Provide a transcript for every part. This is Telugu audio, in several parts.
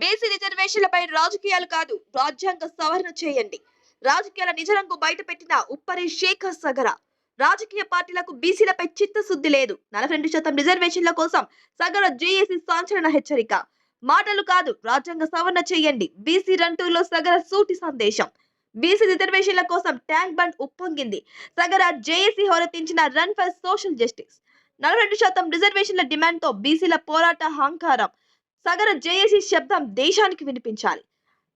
బీసీ రిజర్వేషన్లపై రాజకీయాలు కాదు రాజ్యాంగ సవరణ చేయండి. రాజకీయాల నిజరంగు బయటపెట్టిన ఉప్పరి శేఖర్ సగర. రాజకీయ పార్టీలకు బీసీలపై చిత్తశుద్ధి లేదు. నలభై రెండు శాతం రిజర్వేషన్ల కోసం సగర జేఏసీ సంచలన హెచ్చరిక. మాటలు కాదు రాజ్యాంగ సవరణ చేయండి. బీసీ రంటూలో సగర సూటి సందేశం. బీసీ రిజర్వేషన్ల కోసం ట్యాంక్ బండ్ ఉప్పొంగింది. సగర జేఏసీ హోరెత్తించిన రన్ ఫర్ సోషల్ జస్టిస్. నలభై రెండు శాతం రిజర్వేషన్ల డిమాండ్తో బీసీల పోరాట హంకారం సగర జేఏసీ శబ్దం దేశానికి వినిపించాలి.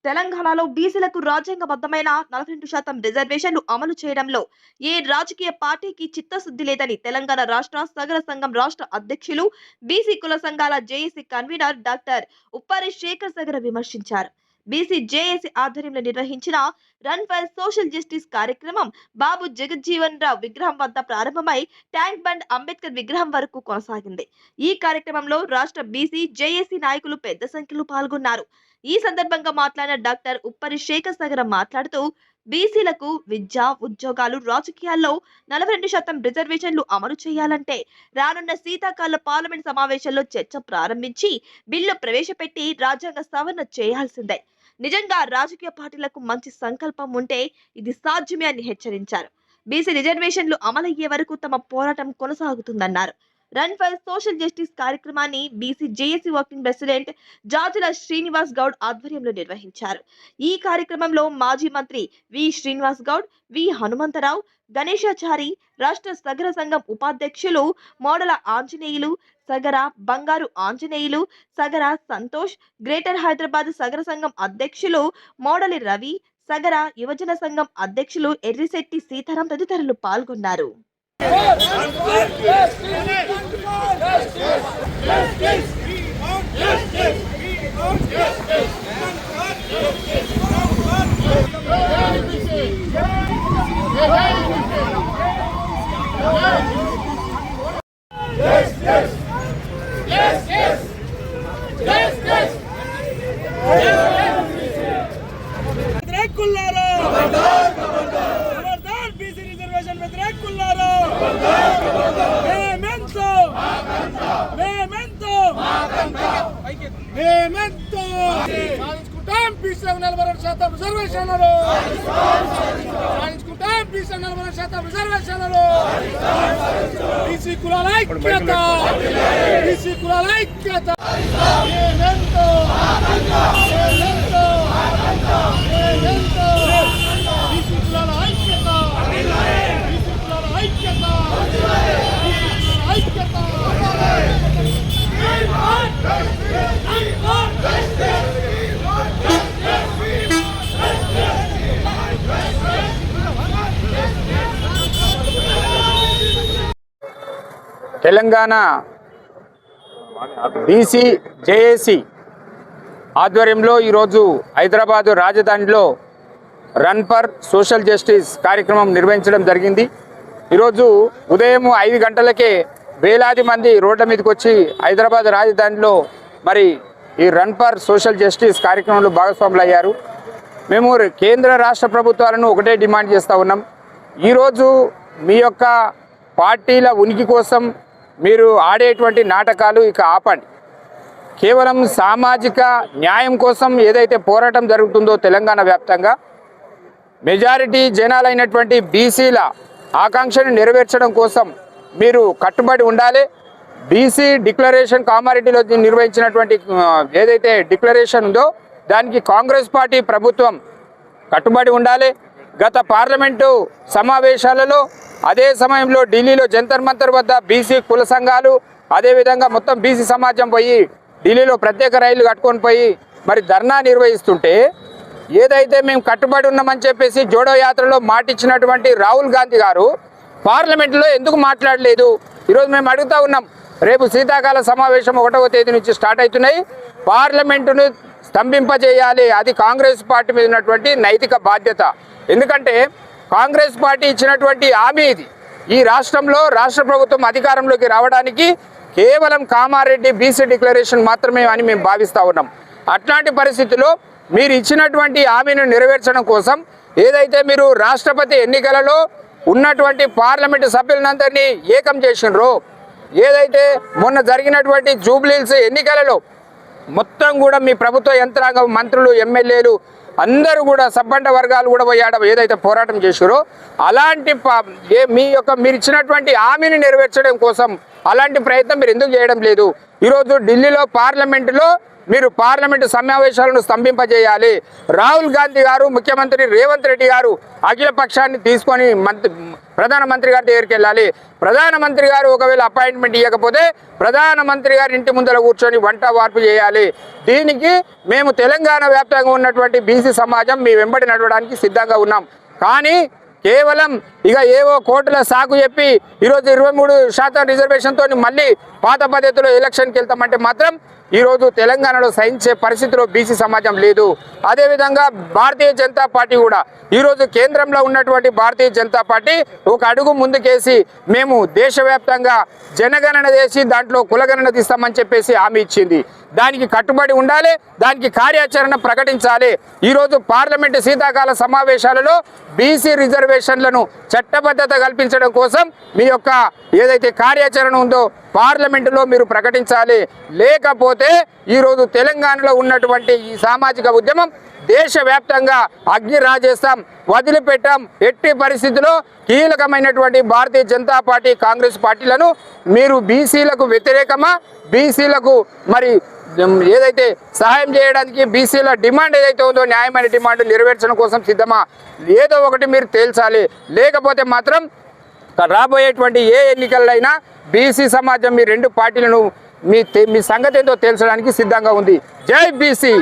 తెలంగాణలో బీసీలకు రాజ్యాంగబద్ధమైన నలభై రెండు శాతం రిజర్వేషన్లు అమలు చేయడంలో ఏ రాజకీయ పార్టీకి చిత్తశుద్ధి లేదని తెలంగాణ రాష్ట్ర సగర సంఘం రాష్ట్ర అధ్యక్షులు బీసీ కుల సంఘాల JAC convener doctor Uppari Shekhar Sagara విమర్శించారు. బీసీ జేఏసీ ఆధ్వర్యంలో నిర్వహించిన రన్ ఫర్ సోషల్ జస్టిస్ కార్యక్రమం బాబు జగజ్జీవన్ రావు విగ్రహం వద్ద ప్రారంభమై ట్యాంక్ బండ్ అంబేద్కర్ విగ్రహం వరకు కొనసాగింది. ఈ కార్యక్రమంలో రాష్ట్ర బీసీ జేఏసీ నాయకులు పెద్ద సంఖ్యలో పాల్గొన్నారు. ఈ సందర్భంగా మాట్లాడిన డాక్టర్ ఉప్పరి శేఖర్ సగర మాట్లాడుతూ బీసీలకు విద్య ఉద్యోగాలు రాజకీయాల్లో నలభై రెండు శాతం రిజర్వేషన్లు అమలు చేయాలంటే రానున్న శీతాకాల పార్లమెంట్ సమావేశంలో చర్చ ప్రారంభించి బిల్లు ప్రవేశపెట్టి రాజ్యాంగ సవరణ చేయాల్సిందే. నిజంగా రాజకీయ పార్టీలకు మంచి సంకల్పం ఉంటే ఇది సాధ్యమే అని హెచ్చరించారు. బీసీ రిజర్వేషన్లు అమలయ్యే వరకు తమ పోరాటం కొనసాగుతుందన్నారు. రన్ ఫర్ సోషల్ జస్టిస్ కార్యక్రమాన్ని BC JAC working president Jajula Srinivas Goud ఆధ్వర్యంలో నిర్వహించారు. ఈ కార్యక్రమంలో మాజీ మంత్రి వి శ్రీనివాస్ గౌడ్ వి హనుమంతరావు గణేశాచారి రాష్ట్ర సగర సంఘం ఉపాధ్యక్షులు మోడల ఆంజనేయులు సగర బంగారు ఆంజనేయులు సగర సంతోష్ గ్రేటర్ హైదరాబాద్ సగర సంఘం అధ్యక్షులు మోడలి రవి సగర యువజన సంఘం అధ్యక్షులు ఎర్రిశెట్టి సీతారాం తదితరులు పాల్గొన్నారు. వ్యతిరేకులారా ఖబర్దార్ బీసీ రిజర్వేషన్ వ్యతిరేకులారా మేమెంతో మేమెంతో మేమెంతో సాధించుకుంటాం. బీసీలకు నలభై రెండు శాతం రిజర్వేషన్లు సాధించుకుంటాం. బీసీ నలభై రెండు శాతం రిజర్వేషన్లు బీసీ కులాల ఐక్యత. బీసీ కులాల ఐక్యత. మేమెంతో. మేమెంతో. మేమెంతో బీసీ కులాల ఐక్యత బీసీ కులాల ఐక్యత బీసీ కులాల ఐక్యత తెలంగాణ బీసీ జేఏసీ ఆధ్వర్యంలో ఈరోజు హైదరాబాదు రాజధానిలో రన్ ఫర్ సోషల్ జస్టిస్ కార్యక్రమం నిర్వహించడం జరిగింది. ఈరోజు ఉదయం ఐదు గంటలకే వేలాది మంది రోడ్ల మీదకి వచ్చి హైదరాబాద్ రాజధానిలో మరి ఈ రన్ ఫర్ సోషల్ జస్టిస్ కార్యక్రమంలో భాగస్వాములు అయ్యారు మేము కేంద్ర రాష్ట్ర ప్రభుత్వాలను ఒకటే డిమాండ్ చేస్తూ ఉన్నాం. ఈరోజు మీ యొక్క పార్టీల ఉనికి కోసం మీరు ఆడేటువంటి నాటకాలు ఇక ఆపండి. కేవలం సామాజిక న్యాయం కోసం ఏదైతే పోరాటం జరుగుతుందో తెలంగాణ వ్యాప్తంగా మెజారిటీ జనాలైనటువంటి బీసీల ఆకాంక్షను నెరవేర్చడం కోసం మీరు కట్టుబడి ఉండాలి. బీసీ డిక్లరేషన్ కామారెడ్డిలో నిర్వహించినటువంటి ఏదైతే డిక్లరేషన్ ఉందో దానికి కాంగ్రెస్ పార్టీ ప్రభుత్వం కట్టుబడి ఉండాలి. గత పార్లమెంటు సమావేశాలలో అదే సమయంలో ఢిల్లీలో జంతర్ మంతర్ వద్ద బీసీ కుల సంఘాలు అదేవిధంగా మొత్తం బీసీ సమాజం పోయి ఢిల్లీలో ప్రత్యేక రైళ్ళు కట్టుకొని పోయి మరి ధర్నా నిర్వహిస్తుంటే ఏదైతే మేము కట్టుబడి ఉన్నామని చెప్పేసి జోడో యాత్రలో మాటిచ్చినటువంటి రాహుల్ గాంధీ గారు పార్లమెంట్లో ఎందుకు మాట్లాడలేదు? ఈరోజు మేము అడుగుతా ఉన్నాం. రేపు శీతాకాల సమావేశం ఒకటవ తేదీ నుంచి స్టార్ట్ అవుతున్నాయి. పార్లమెంటును స్తంభింపజేయాలి. అది కాంగ్రెస్ పార్టీ మీద ఉన్నటువంటి నైతిక బాధ్యత. ఎందుకంటే కాంగ్రెస్ పార్టీ ఇచ్చినటువంటి హామీ ఇది. ఈ రాష్ట్రంలో రాష్ట్ర ప్రభుత్వం అధికారంలోకి రావడానికి కేవలం కామారెడ్డి బీసీ డిక్లరేషన్ మాత్రమే అని మేము భావిస్తూ ఉన్నాం. అట్లాంటి పరిస్థితుల్లో మీరు ఇచ్చినటువంటి హామీని నెరవేర్చడం కోసం ఏదైతే మీరు రాష్ట్రపతి ఎన్నికలలో ఉన్నటువంటి పార్లమెంటు సభ్యులందరినీ ఏకం చేసినరో ఏదైతే మొన్న జరిగినటువంటి జూబ్లీల్స్ ఎన్నికలలో మొత్తం కూడా మీ ప్రభుత్వ యంత్రాంగం మంత్రులు ఎమ్మెల్యేలు అందరూ కూడా సబ్బండ వర్గాలు కూడా పోయాడ ఏదైతే పోరాటం చేశారో అలాంటి మీ యొక్క మీరు ఇచ్చినటువంటి హామీని నెరవేర్చడం కోసం అలాంటి ప్రయత్నం మీరు ఎందుకు చేయడం లేదు? ఈరోజు ఢిల్లీలో పార్లమెంటులో మీరు పార్లమెంటు సమావేశాలను స్తంభింపజేయాలి. రాహుల్ గాంధీ గారు ముఖ్యమంత్రి రేవంత్ రెడ్డి గారు అఖిల పక్షాన్ని తీసుకొని మంత్రి ప్రధానమంత్రి గారి దగ్గరికి వెళ్ళాలి. ప్రధానమంత్రి గారు ఒకవేళ అపాయింట్మెంట్ ఇవ్వకపోతే ప్రధానమంత్రి గారి ఇంటి ముందర కూర్చొని వంట వార్పు చేయాలి. దీనికి మేము తెలంగాణ వ్యాప్తంగా ఉన్నటువంటి బీసీ సమాజం మీ వెంబడి నడవడానికి సిద్ధంగా ఉన్నాం. కానీ కేవలం ఇక ఏవో కోర్టుల సాకు చెప్పి ఈరోజు ఇరవై మూడు శాతం రిజర్వేషన్తో మళ్ళీ పాత పద్ధతిలో ఎలక్షన్కి వెళ్తామంటే మాత్రం ఈరోజు తెలంగాణలో సహించే పరిస్థితిలో బీసీ సమాజం లేదు. అదేవిధంగా భారతీయ జనతా పార్టీ కూడా. ఈరోజు కేంద్రంలో ఉన్నటువంటి భారతీయ జనతా పార్టీ ఒక అడుగు ముందుకేసి మేము దేశవ్యాప్తంగా జనగణన చేసి దాంట్లో కులగణన తీస్తామని చెప్పేసి హామీ ఇచ్చింది. దానికి కట్టుబడి ఉండాలి దానికి కార్యాచరణ ప్రకటించాలి. ఈరోజు పార్లమెంటు శీతాకాల సమావేశాలలో బీసీ రిజర్వేషన్లను చట్టబద్ధత కల్పించడం కోసం మీ యొక్క ఏదైతే కార్యాచరణ ఉందో పార్లమెంటులో మీరు ప్రకటించాలి. లేకపోతే ఈరోజు తెలంగాణలో ఉన్నటువంటి ఈ సామాజిక ఉద్యమం దేశవ్యాప్తంగా అగ్ని రాజేస్తాం వదిలిపెట్టాం. ఎట్టి పరిస్థితిలో కీలకమైనటువంటి భారతీయ జనతా పార్టీ కాంగ్రెస్ పార్టీలను మీరు బీసీలకు వ్యతిరేకమా? బీసీలకు మరి ఏదైతే సహాయం చేయడానికి బీసీల డిమాండ్ ఏదైతే ఉందో న్యాయమైన డిమాండ్ నెరవేర్చడం కోసం సిద్ధమా? ఏదో ఒకటి మీరు తేల్చాలి. లేకపోతే మాత్రం రాబోయేటువంటి ఏ ఎన్నికలైనా బీసీ సమాజం మీ రెండు పార్టీలను మీ తె- మీ సంగతి ఏంటో తేల్చడానికి సిద్ధంగా ఉంది. జై బీసీ.